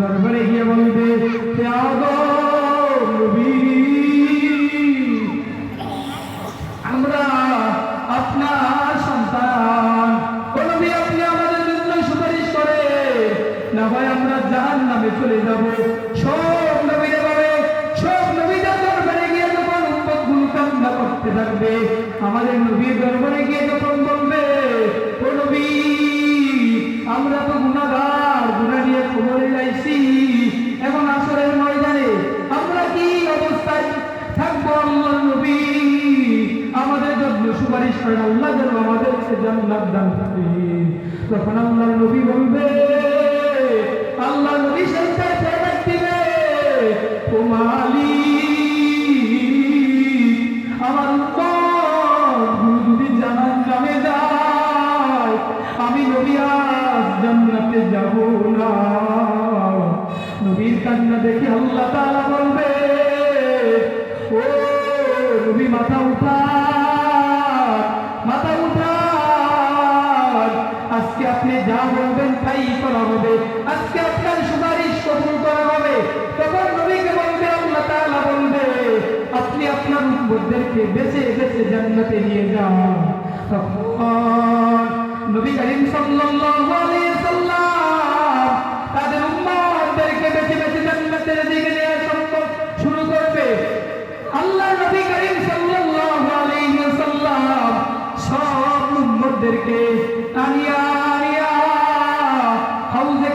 দরবারে গিয়ে বলবে নবী, আমরা আপনার সন্তান। কোনদিন আপনি আমাদের জন্য সুপারিশ করে। না হয় আমরা জাহান নামে চলে যাব। সব নবীরা সব নবীদের দরবারে গিয়ে যখন উম্মতগুলো কান্না করতে থাকবে আমাদের নবীর দরবারে গিয়ে যখন বলবে আমরা তো গুণাগার গুণা নিয়ে খবরে যাইছি এখন আসরের ময়দানে আমরা কি অবস্থায় থাকব আল্লাহ নবী? আমাদের জন্য সুপারিশ করেন আল্লাহ যেন আমাদেরকে জান্নাত দান তখন আল্লাহ নবী বলবে কান্না দেখে আল্লাহ তাআলা বলবে, ও নবী, মাথা উঠা মাথা উঠা আজকে আপনি যা বলবেন তাই করা হবে। আজকে আপনার সুপারিশ কবুল করা হবে। তখন নবীকে বলবে, আল্লাহ তাআলা বলবে, আপনি আপনার উম্মতদেরকে বেছে বেছে জান্নাতে নিয়ে যান। তখন নবী করিম সাল্লাল্লাহু দিকে নিয়ে সম্ভব শুরু করবে। আল্লাহ নবী করিম সাল্লাল্লাহু আলাইহি ওয়াসাল্লাম সব উম্মতদেরকে আনিয়া আনিয়া, হাউজে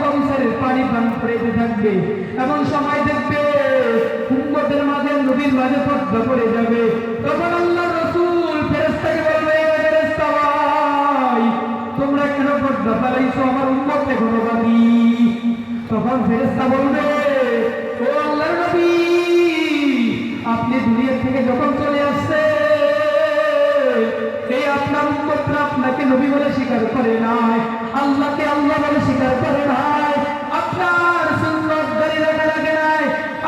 পানি পান থাকবে। সময় দেখবে উম্মতের মাঝে, নবীর মাঝে পড়ে যাবে। তখন আল্লাহ বলবে, "এ ফেরেশতা ভাই, তোমরা কেন পর্দা পালাইছো আমার উম্মত এখনও বাকি। তখন বলবে যখন চলে আসছে এই আপনার উম্মতরা আপনাকে নবী বলে স্বীকার করে নাই, আল্লাহকে আল্লাহ বলে স্বীকার করে নাই, আপনার সুন্নত ধরে রাখা লাগে নাই,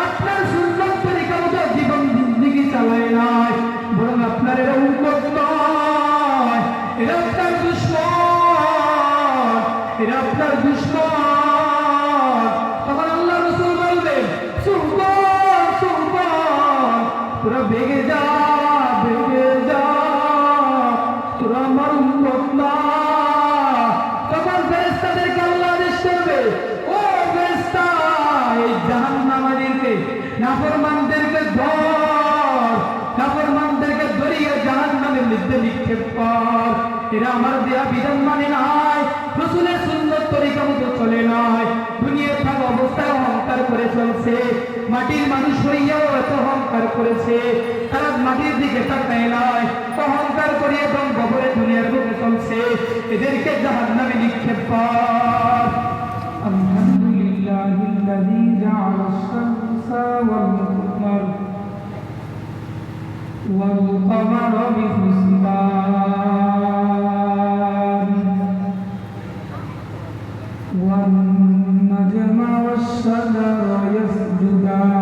আপনার সুন্নত তরিকা মতো জীবন জিন্দিগি চালায় নাই, বরং আপনার এরা উম্মত নয় এরা আপনার দুশ্মন, এরা আপনার দুশ্মন। মধ্যে নিক্ষেপ কর এরা আমার দেয়া বিধান মানে নাই রসুলের সুন্দর তরিকা মতো চলে নাই দুনিয়া থাকা অবস্থায় অহংকার করে চলছে মাটির মানুষ হইয়াও এত অহংকার করেছে তারা মাটির দিকে তাকায় নাই অহংকার করে এবং গোবরে দুনিয়ার বুকে চলছে এদেরকে জাহান নামে নিক্ষেপ কর আলহামদুলিল্লাহ الذي جعل الشمس والقمر والقمر بحسبان والنجم والشجر يسجدان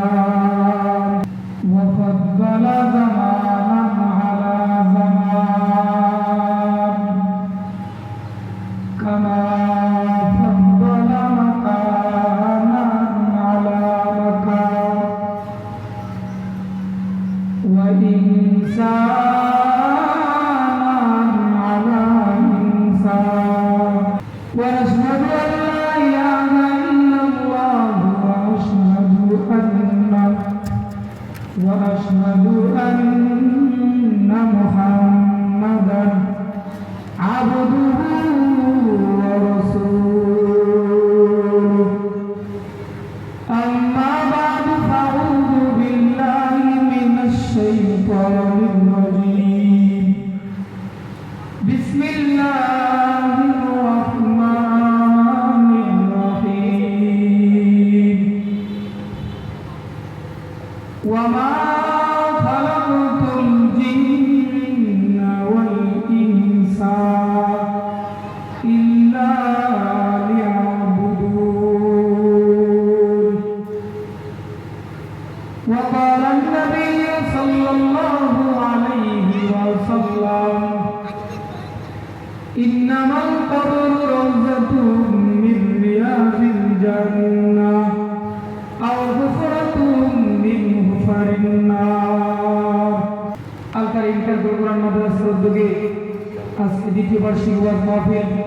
আজকে দ্বিতীয় বার্ষিক ওয়াজ মাহফিল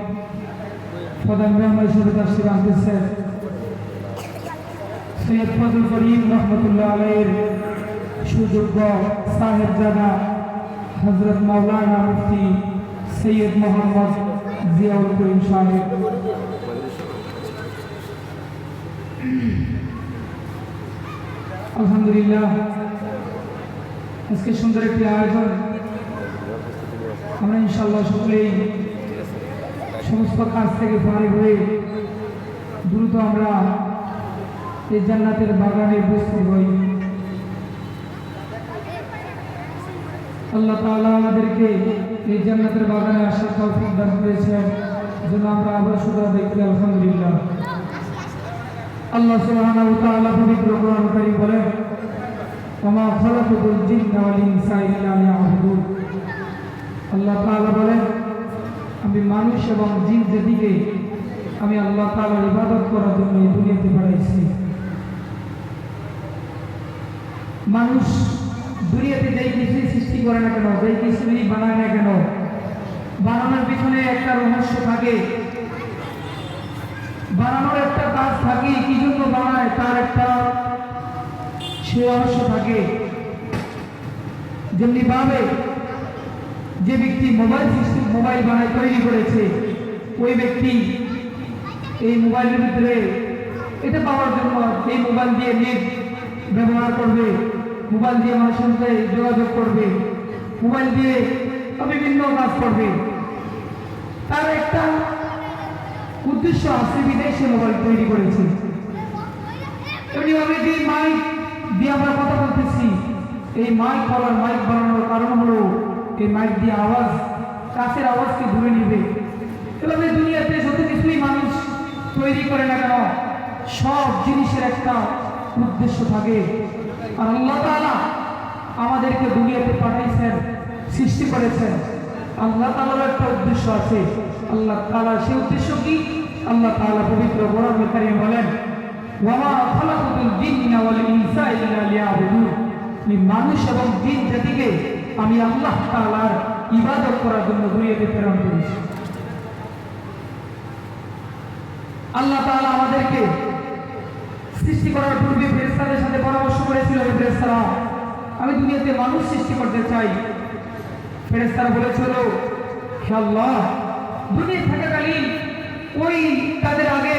প্রধান মেহমান হিসেবে তাশরিফ আনতেছেন সৈয়দ ফজল করিম রহমতুল্লাহ আলাইয়ের সুযোগ্য সাহেবজাদা হজরত মাওলানা মুফতি সৈয়দ মোহাম্মদ জিয়াউল করিম সাহেব। আলহামদুলিল্লাহ, আজকে সুন্দর একটি আয়োজন। আমরা ইনশাল্লাহ সকলেই সমস্ত কাজ থেকে ফারি হয়ে দ্রুত আমরা এই জান্নাতের বাগানে উপস্থিত হই। আল্লাহ তাআলা আমাদেরকে এই জান্নাতের বাগানে আসার তৌফিক দান করেছেন। যেন আমরা আবার শুধু দেখি, আলহামদুলিল্লাহ। আল্লাহ সুবহানাহু ওয়া তাআলা পবিত্র কোরআন কারীম বলেন, ওমা খালাকুল জিন্না ওয়াল ইনসা ইল্লা আল্লাহ তাআলা বলেন আমি মানুষ এবং জিন জাতিকে আমি আল্লাহ তাআলার ইবাদত করার জন্য এই দুনিয়াতে পাঠাইছি। মানুষ দুনিয়াতে যেই কিছুই সৃষ্টি করে না কেন, যেই কিছুই বানায় না কেন, বানানোর পিছনে একটা রহস্য থাকে। বানানোর একটা কাজ থাকে, কি জন্য বানায় তার একটা সে রহস্য থাকে। যেমনি ভাবে যে ব্যক্তি মোবাইল সিস্টেম, মোবাইল বানায়, তৈরি করেছে, ওই ব্যক্তি এই মোবাইলের ভিতরে এটা পাওয়ার জন্য এই মোবাইল দিয়ে নেট ব্যবহার করবে, মোবাইল দিয়ে মানুষের সাথে যোগাযোগ করবে, মোবাইল দিয়ে বিভিন্ন কাজ করবে। তার একটা উদ্দেশ্য আছে বিদেশে মোবাইল তৈরি করেছে। এমনিভাবে যে মাইক দিয়ে আমরা কথা বলতেছি। এই মাইক বলার মাইক বানানোর কারণ হলো এই মাইক দিয়ে আওয়াজ, কাছের আওয়াজকে ধরে নিবে। এভাবে দুনিয়াতে যত কিছুই মানুষ তৈরি করে না কেন, সব জিনিসের একটা উদ্দেশ্য থাকে। আর আল্লাহ তাআলা আমাদেরকে দুনিয়াতে পাঠাইছেন সৃষ্টি করেছেন। আল্লাহ তাআলার একটা উদ্দেশ্য আছে। আল্লাহ তাআলা সেই উদ্দেশ্য কি? আল্লাহ তাআলা পবিত্র কোরআন কারীমে বলেন আমি মানুষ এবং দিন জাতিকে আমি আল্লাহ তাআলার ইবাদত করার জন্য দুনিয়াতে প্রেরণ করেছি। আল্লাহ তাআলা আমাদেরকে সৃষ্টি করার পূর্বে ফেরেশতাদের সাথে পরামর্শ করেছিল, হে ফেরেশতারা, আমি দুনিয়াতে মানুষ সৃষ্টি করতে চাই। ফেরেশতারা বলেছিল, হে আল্লাহ দুনিয়া থাকাকালীন ওই তাদের আগে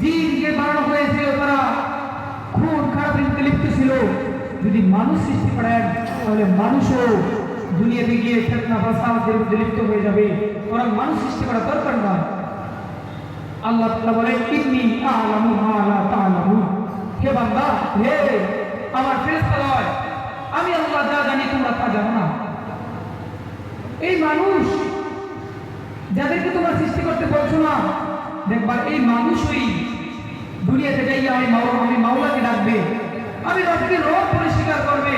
জিন যে বানানো হয়েছিল, তারা খুন, খারাপ লিপ্ত ছিল। যদি মানুষ সৃষ্টি করেন তাহলে মানুষও দুনিয়াতে গিয়ে ফেতনা ফাসাদের মধ্যে লিপ্ত হয়ে যাবে। ওরা মানুষ সৃষ্টি করা দরকার নয়। আল্লাহ তাআলা বলেন, ইন্নী আ'লামু মা লা তা'লামুন। হে বান্দা, হে আমার ফেরেশতা আমি আল্লাহ যা জানি তোমরা তা জানো না। এই মানুষ যাদেরকে তোমরা সৃষ্টি করতে বলছো না দেখবার এই মানুষই দুনিয়াতে যাইয়া আমি মাওলা আমি মাওলাকে ডাকবে। আমি রবকে রব বলে স্বীকার করবে।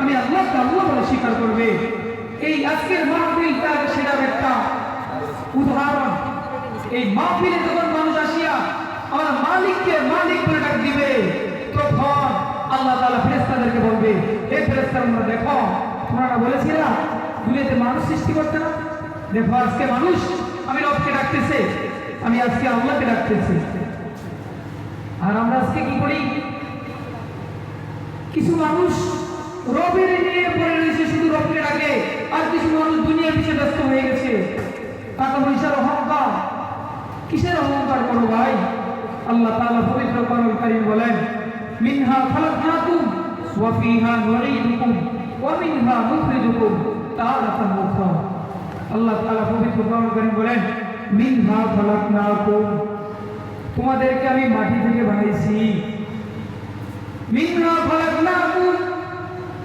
আমি আল্লাহকে আল্লাহ বলে স্বীকার করবে। এই আজকের মাহফিল তার সেটার একটা উদাহরণ। এই মাহফিলে যখন মানুষ আসিয়া আমার মালিককে মালিক বলে ডাক দিবে, তখন আল্লাহ তাআলা ফেরেশতাদেরকে বলবে, হে ফেরেশতারা দেখো, তোমরা বলেছিলা দুনিয়াতে মানুষ সৃষ্টি করতে না? দেখো, আজকে মানুষ আমি রবকে ডাকতেছে, আমি আজকে আল্লাহকে ডাকতেছি। আর আমরা আজকে কি করি? কিছু মানুষ রবের নিয়ে পড়ে রয়েছে শুধু রবকে ডাকে আর কিছু মানুষ দুনিয়ার পিছিয়ে ব্যস্ত হয়ে গেছে। টাকা পয়সার অহংকার কিসের অহংকার করো ভাই? আল্লাহ তাআলা পবিত্র কোরআন কারীম বলেন, মিনহা খালাকনাকুম ওয়া ফিহা নুঈদুকুম ওয়া মিনহা নুখরিজুকুম তারাতান উখরা। আল্লাহ তাআলা পবিত্র কোরআন কারীম বলেন, মিনহা খালাকনাকুম, তোমাদেরকে আমি মাটি থেকে বানাইছি মিনহা খালাকনাকুম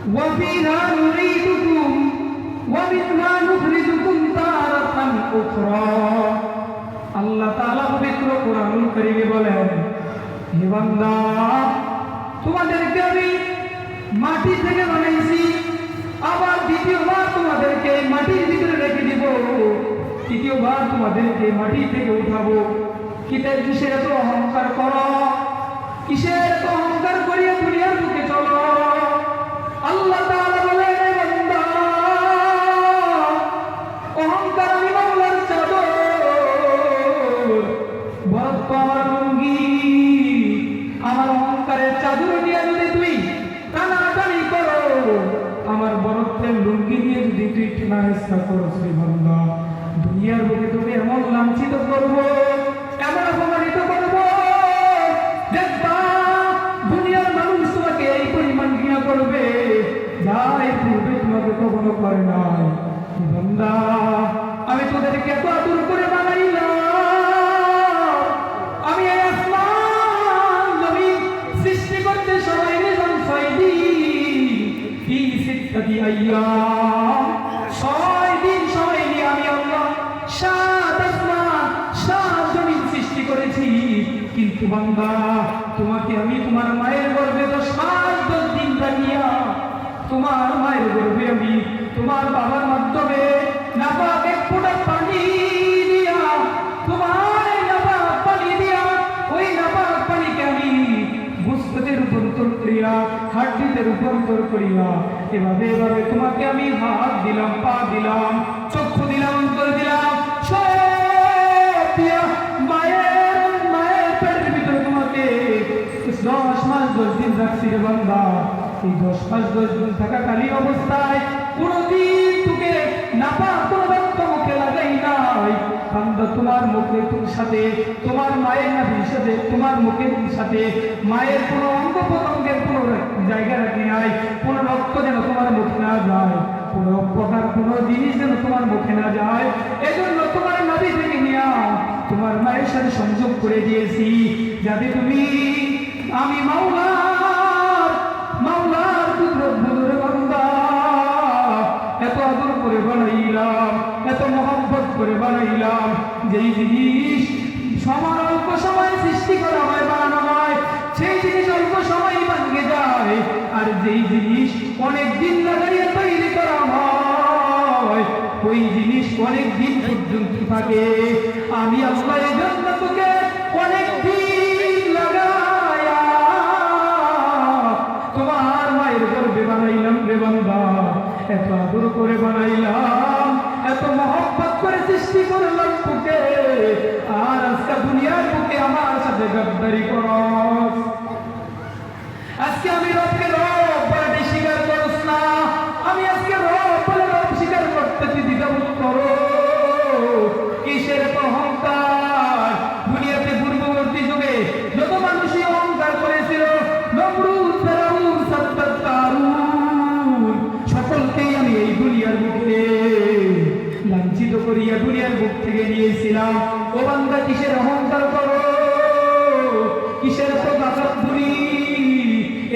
নুঈদুকুম ওয়া মিনহা নুখরিজুকুম তারাতান উখরা আল্লাহ তাআলা পবিত্র কোরআনুল কারীমে বলেন, হে বান্দা, তোমাদেরকে আমি মাটি থেকে বানাইছি, আবার দ্বিতীয়বার তোমাদেরকে মাটির ভিতরে রেখে দিব, তৃতীয়বার তোমাদেরকে মাটি থেকে উঠাবো। কিসের কিসের এত অহংকার করো? কিসের এত অহংকার করিয়া দুনিয়ার বুকে চলো? আল্লাহ বান্দা, তোমাকে আমি তোমার মায়ের গর্ভে তো সাত দিন রাখিয়া তোমার মায়ের গর্ভে আমি তোমার বাবার মাধ্যমে ফোঁটা পানি দিয়া, তোমার নাপাক পানি দিয়া, ওই নাপাক পানিকে আমি বুঝতে রূপান্তর করিয়া, হাড্ডিতে রূপান্তর করিয়া, এভাবে এভাবে তোমাকে আমি হাত দিলাম, পা দিলাম, চক্ষু দিলাম, অন্তর দিলাম এই দশ মাস দশ দিন অবস্থায় কোনোদিন তোকে কোনো মুখে লাগাই নাই। তোমার মুখে তোর সাথে, তোমার মায়ের নাভির সাথে, তোমার মুখের সাথে, মায়ের কোনো অঙ্গ প্রত্যঙ্গের কোনো জায়গা রাখি নাই, কোনো রক্ত যেন তোমার মুখে না যায়, কোনো প্রকার কোনো জিনিস যেন তোমার মুখে না যায়। এজন্য তোমার নাভি থেকে নিয়া তোমার মায়ের সাথে সংযোগ করে দিয়েছি। যাতে তুমি, আমি মাওলার করে বানাইলাম। যেই জিনিস সমান অল্প সময় সৃষ্টি করা হয়, বানানো হয়, সেই জিনিস অল্প সময় ভাঙ্গে যায়। আর যেই জিনিস অনেক দিন লাগাইয়া তৈরি করা হয়, ওই জিনিস অনেক দিন পর্যন্ত থাকে। আমি আল্লাহ এই জন্য তোকে অনেক দিন লাগায়া তোমার মায়ের গর্বে বানাইলাম রে বান্দা। এত আদর করে বানাইলাম। এত মহব্বত করে সৃষ্টি করলাম তোকে আর আজকে দুনিয়ার বুকে আমার সাথে গদ্দারি কর। আজকে আমি রবকে রব করিয়া দুনিয়ার থেকে নিয়েছিলাম। ও বান্দা, কিসের অহংকার করো? কিসের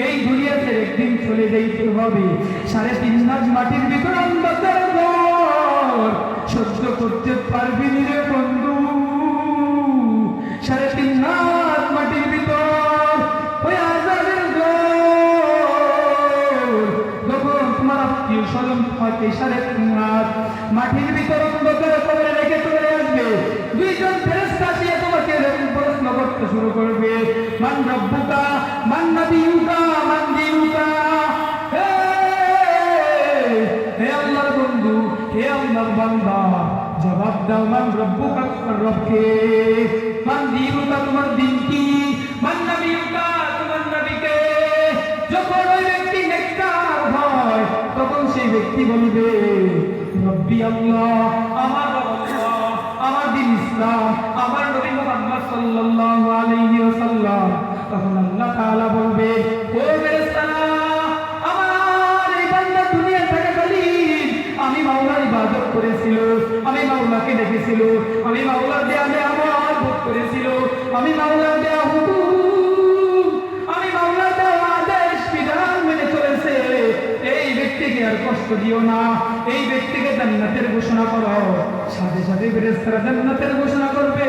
এই দুনিয়াতে একদিন চলে যাইতে হবে। সাড়ে তিন মাস মাটির ভিতর সহ্য করতে পারবি রে বন্ধু। মান রব্বুকা, মান নবিয়ুকা মান দিনুকা। হে আল্লাহর বন্ধু, হে আল্লাহর বান্দা, জবাব দাও মান রব্বুকা, তোমার রবকে। মান দিনুকা, তোমার দিন কি মান নবিয়ুকা তোমার নবীকে। যখন ওই ব্যক্তি নেককার হয়, তখন সেই ব্যক্তি বলবে, রব্বি আল্লাহ, আমার আমার দিন ইসলাম, আমার নবী মুহাম্মদ সাল্লাল্লাহু আলাইহি ওয়াসাল্লাম তখন আল্লাহ তাআলা বলবে, ও আমার এই বান্দা দুনিয়া থাকাকালীন আমি মাওলার ইবাদত করেছিল, আমি মাওলাকে দেখেছিল, আমি মাওলার দেয়ালে আমার ভোগ করেছিল, আমি মাওলার দেয়া হুকুম আমি মাওলার দেওয়া আদেশ, বিধান মেনে চলেছে। এই ব্যক্তিকে আর কষ্ট দিও না, এই ব্যক্তিকে জান্নাতের ঘোষণা করো। সাথে সাথে ফেরেস্তারা জান্নাতের ঘোষণা করবে।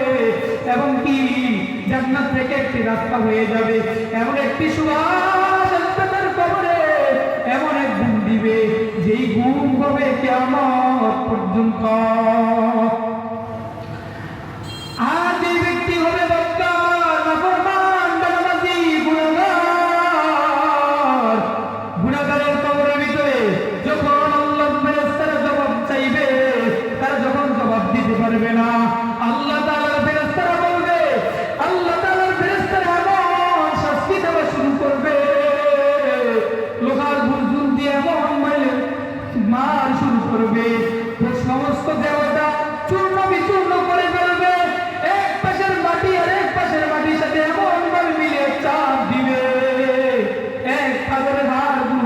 এবং কি? জান্নাত থেকে একটি রাস্তা হয়ে যাবে। এমন একটি সুবাস জান্নাতের তার কবরে। এমন এক ঘুম দিবে, যেই ঘুম হবে কেমন পর্যন্ত।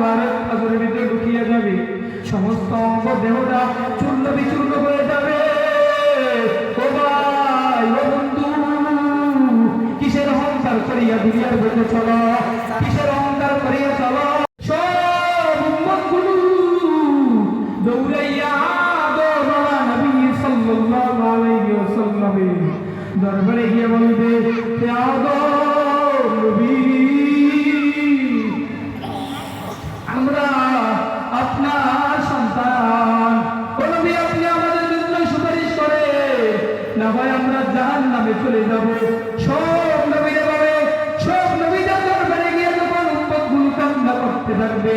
ফাগরের ভিতরে ঢুকিয়ে যাবে। সমস্ত অঙ্গ দেহটা চূর্ণ বিচূর্ণ হয়ে যাবে না হয় আমরা জাহান নামে চলে যাব। সব নবীরা বলে সব নবীদের দরবারে গিয়ে যখনগুলো কান্না করতে থাকবে,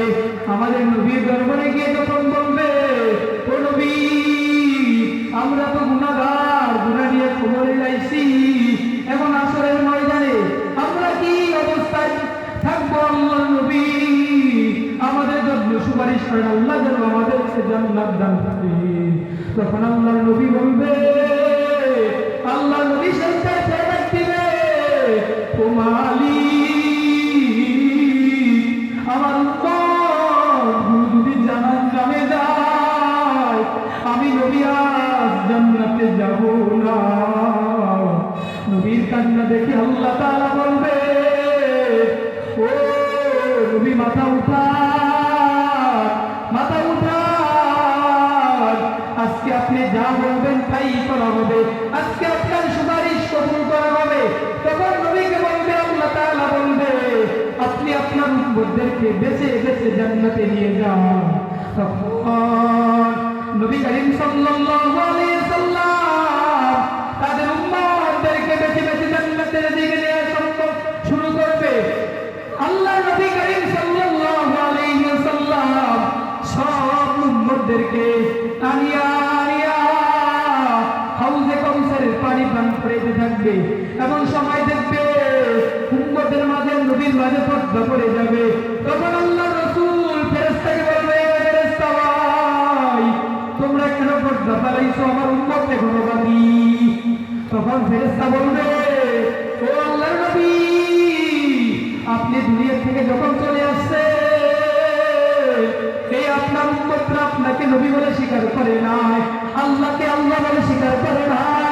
আমাদের নবীর দরবারে গিয়ে যখন বলবে, ও নবী, আমরা তো গুণাগার গুণা নিয়ে খবরে যাইছি এখন আসরের ময়দানে আমরা কি অবস্থায় থাকব আল্লাহ নবী? আমাদের জন্য সুপারিশ করেন আল্লাহ যেন আমাদেরকে জান্নাত দান করে তখন আল্লাহ নবী বলবে উম্মতদেরকে বেছে বেছে জান্নাতে নিয়ে যান তখন নবী করিম সাল্লাল্লাহু আলাইহি সাল্লাম তাদের উম্মতদেরকে বেছে বেছে জান্নাতের দিকে নিয়ে সম্ভব শুরু করবে। আল্লাহ নবী করিম সাল্লাল্লাহু আলাইহি ওয়াসাল্লাম সব উম্মতদেরকে আনিয়া আনিয়া হাউজে কাউসারের পানি পান করাইতে থাকবে। এমন সময় দেখবে উম্মতের মাঝে নবীর মাঝে পর্দা পড়ে যাবে। ফেরেশতা বলবে, ও আল্লাহর নবী, আপনি দুনিয়া থেকে যখন চলে আসছে এই আপনার উম্মতরা আপনাকে নবী বলে স্বীকার করে নাই, আল্লাহকে আল্লাহ বলে স্বীকার করে নাই।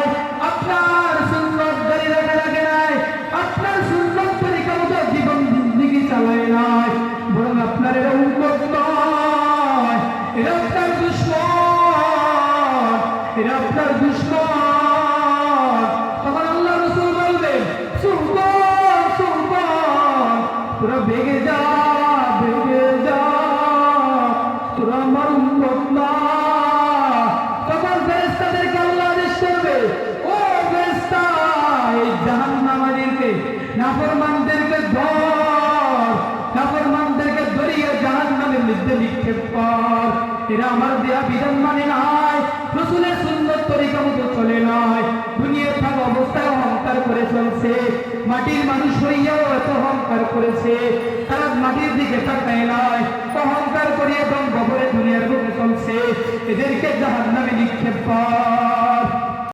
মানে দুনিয়ার অবস্থায় অহংকার করে চলছে। মাটির মানুষ হইয়াও এত অহংকার করেছে। তারা মাটির দিকে তাকায় নাই। অহংকার করিয়ে দম গবরে দুনিয়ার বুকে চলছে। এদেরকে জাহান্নামে নিক্ষেপ কর।